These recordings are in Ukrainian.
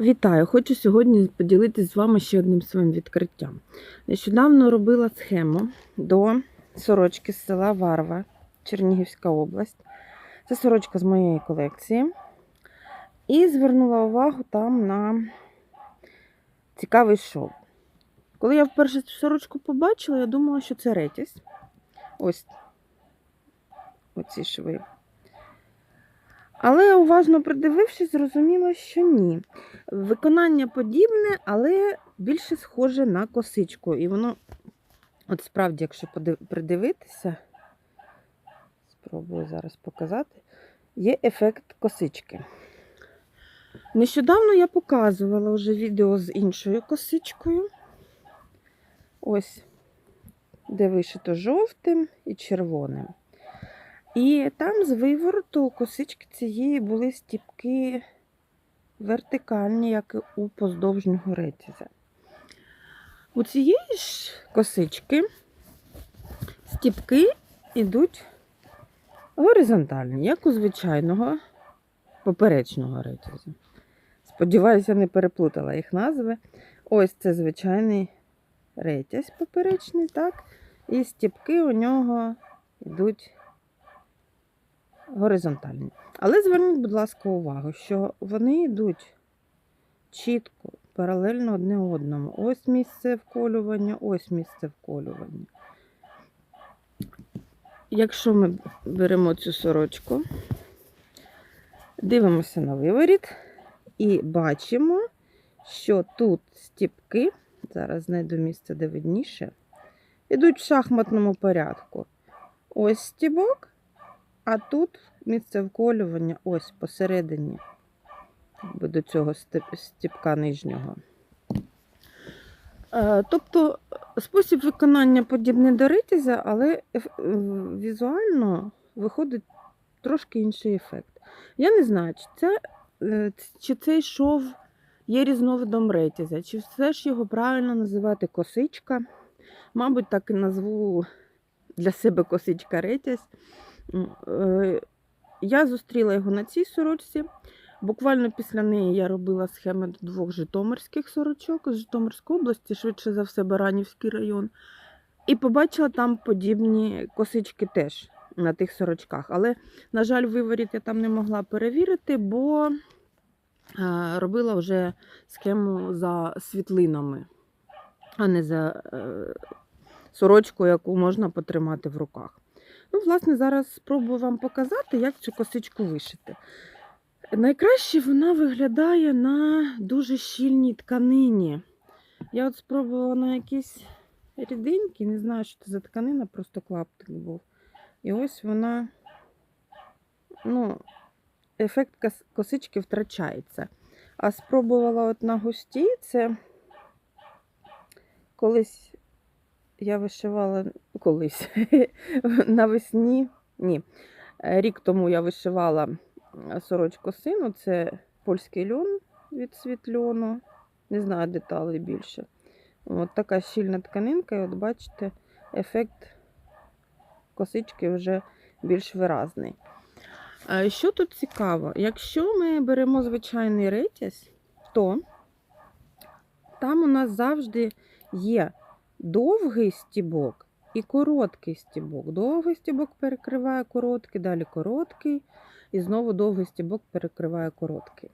Вітаю! Хочу сьогодні поділитися з вами ще одним своїм відкриттям. Нещодавно робила схему до сорочки з села Варва, Чернігівська область. Це сорочка з моєї колекції. І звернула увагу там на цікавий шов. Коли я вперше цю сорочку побачила, я думала, що це ретість. Ось оці шви. Але уважно придивившись, зрозуміла, що ні. Виконання подібне, але більше схоже на косичку. І воно, от справді, якщо придивитися, спробую зараз показати, є ефект косички. Нещодавно я показувала вже відео з іншою косичкою. Ось, де вишито жовтим і червоним. І там з вивороту косички цієї були стіпки вертикальні, як і у поздовжнього ретіза. У цієї ж косички стіпки йдуть горизонтальні, як у звичайного поперечного ретізу. Сподіваюся, не переплутала їх назви. Ось це звичайний ретязь поперечний, так? І стіпки у нього йдуть горизонтальні. Але зверніть, будь ласка, увагу, що вони йдуть чітко, паралельно одне одному. Ось місце вколювання, ось місце вколювання. Якщо ми беремо цю сорочку, дивимося на виворіт і бачимо, що тут стіпки, зараз знайду місце, де видніше, йдуть в шахматному порядку. Ось стібок, а тут місце вколювання ось посередині до цього стіпка нижнього. Е, Тобто спосіб виконання подібний до ритіза, але візуально виходить трошки інший ефект. Я не знаю, чи, це, е, чи цей шов є різновидом ретіза, чи все ж його правильно називати косичка. Мабуть, так і назву для себе косичка ретязь. Е, Я зустріла його на цій сорочці. Буквально після неї я робила схеми до двох житомирських сорочок з Житомирської області, швидше за все, Баранівський район. І побачила там подібні косички теж на тих сорочках. Але, на жаль, виворіт я там не могла перевірити, бо е, робила вже схему за світлинами, а не за е, сорочку, яку можна потримати в руках. Ну, власне, зараз спробую вам показати, як цю косичку вишити. Найкраще вона виглядає на дуже щільній тканині. Я от спробувала на якісь ріденькі, не знаю, що це за тканина, просто клаптик був. І ось вона, ну, ефект косички втрачається. А спробувала от на густій, це колись я вишивала колись навесні. Ні. е, Рік тому я вишивала е, сорочку сину. Це польський льон від світльону. Не знаю деталей більше. От така щільна тканинка, і от бачите, ефект косички вже більш виразний. Що тут цікаво? Якщо ми беремо звичайний ретязь, то там у нас завжди є довгий стібок і короткий стібок. Довгий стібок перекриває короткий, далі короткий, і знову довгий стібок перекриває короткий.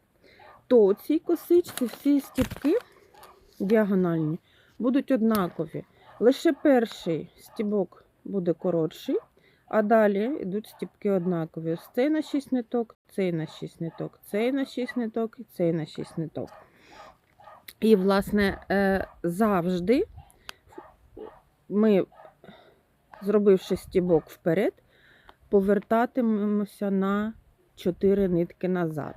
То у цій косичці всі стібки діагональні будуть однакові. Лише перший стібок буде коротший, а далі йдуть стібки однакові. Ось цей на 6 ниток, цей на 6 ниток, цей на 6 ниток і цей на 6 ниток. І, власне, е, завжди ми, зробивши стібок вперед, повертатимемося на 4 нитки назад.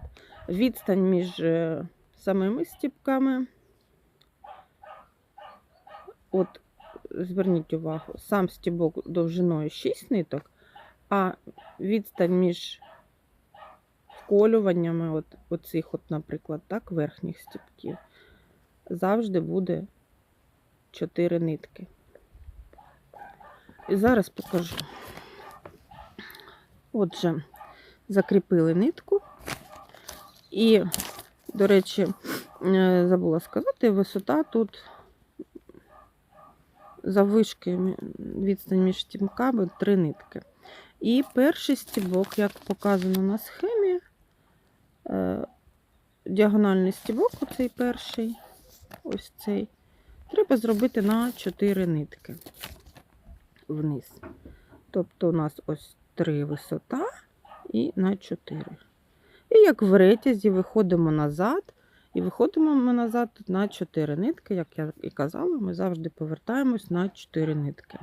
Відстань між е, самими стібками. От, зверніть увагу, сам стібок довжиною 6 ниток, а відстань між вколюваннями, от, оцих, от, наприклад, так, верхніх стібків, завжди буде 4 нитки. І зараз покажу. Отже, закріпили нитку. І, до речі, е, забула сказати, висота тут заввишки мі- відстань між стімками 3 нитки. І перший стібок, як показано на схемі, е, діагональний стібок, оцей перший, ось цей, треба зробити на 4 нитки вниз. Тобто у нас ось 3 висота і на 4. І як в ретязі виходимо назад, і виходимо ми назад на 4 нитки, як я і казала, ми завжди повертаємось на 4 нитки.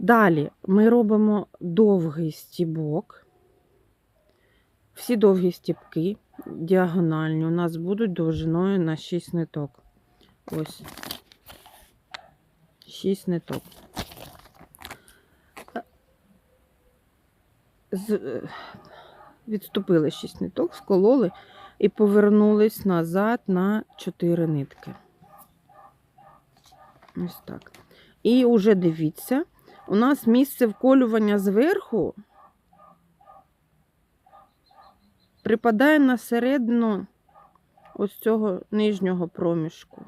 Далі ми робимо довгий стібок. Всі довгі стібки діагональні у нас будуть довжиною на 6 ниток. Ось 6 ниток. З, е, відступили 6 ниток, скололи і повернулись назад на 4 нитки. Ось так. І уже дивіться, у нас місце вколювання зверху припадає на середину ось цього нижнього проміжку.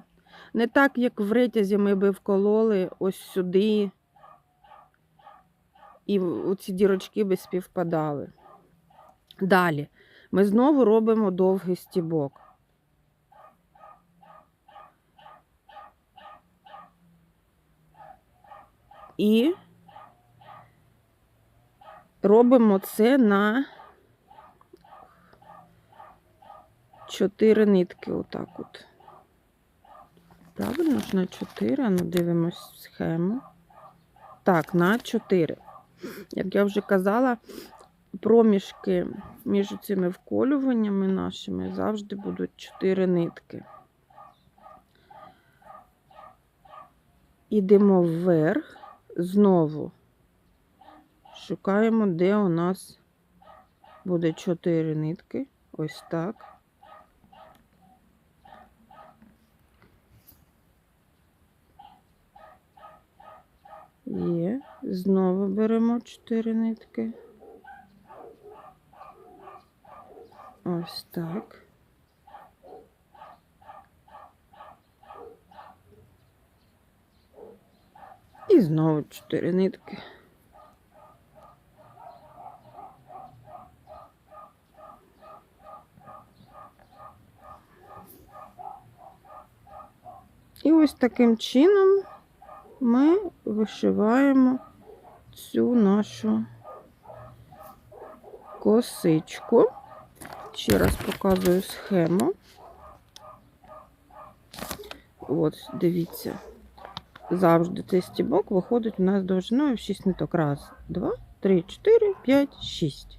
Не так, як в ретязі ми би вкололи ось сюди, і оці дірочки би співпадали. Далі ми знову робимо довгий стібок. І робимо це на 4 нитки, отак от. Правильно ж на 4, а ну дивимось схему. Так, на 4. Як я вже казала, проміжки між цими вколюваннями нашими завжди будуть 4 нитки. Ідемо вверх, знову шукаємо, де у нас буде 4 нитки. Ось так. Є. Знову беремо 4 нитки. Ось так. І знову 4 нитки. І ось таким чином ми вишиваємо цю нашу косичку. Ще раз показую схему. От, дивіться. Завжди цей стібок виходить у нас довжиною в 6 ниток. Раз, два, три, чотири, п'ять, шість.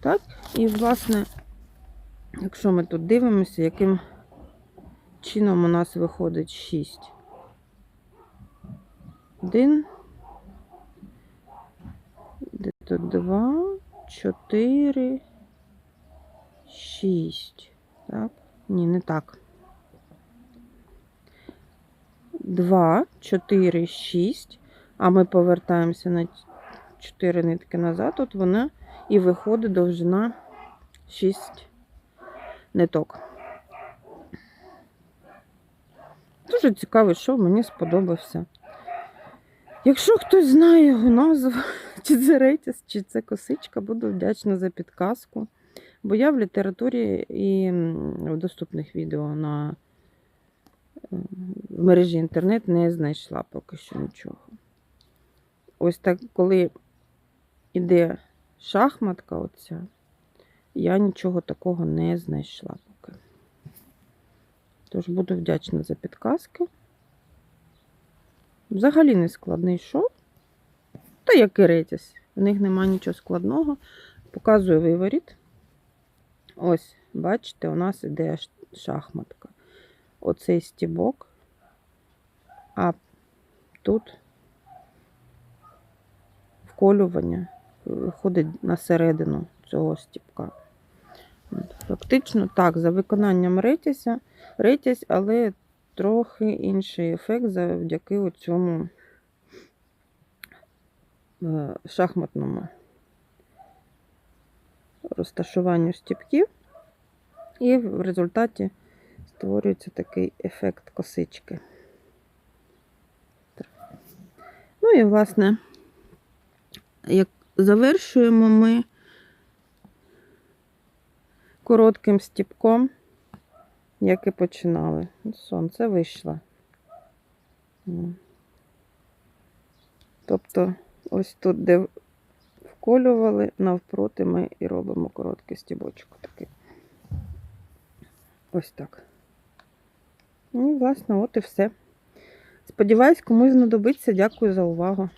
Так? І, власне, якщо ми тут дивимося, яким чином у нас виходить 6. Один. Тут два, чотири, шість. Так? Ні, не так. Два, чотири, шість. А ми повертаємося на 4 нитки назад. От вона і виходить довжина 6 ниток. Дуже цікавий шов, мені сподобався. Якщо хтось знає його назву, чи це ретіс, чи це косичка, буду вдячна за підказку. Бо я в літературі і в доступних відео на в мережі інтернет не знайшла поки що нічого. Ось так, коли іде шахматка, оця, я нічого такого не знайшла поки. Тож буду вдячна за підказки. Взагалі не складний шов. Та як і ретіс. В них нема нічого складного. Показую виворіт. Ось, бачите, у нас іде шахматка. Оцей стібок, а тут вколювання виходить на середину цього стібка. Фактично, так, за виконанням ретіся, ретязь, але трохи інший ефект завдяки цьому шахматному розташуванню стіпків. І в результаті створюється такий ефект косички. Ну і, власне, як завершуємо ми коротким стіпком, як і починали. Сонце вийшло. Тобто, ось тут, де вколювали, навпроти ми і робимо короткий стібочок такий. Ось так. Ну, власне, от і все. Сподіваюсь, комусь знадобиться. Дякую за увагу.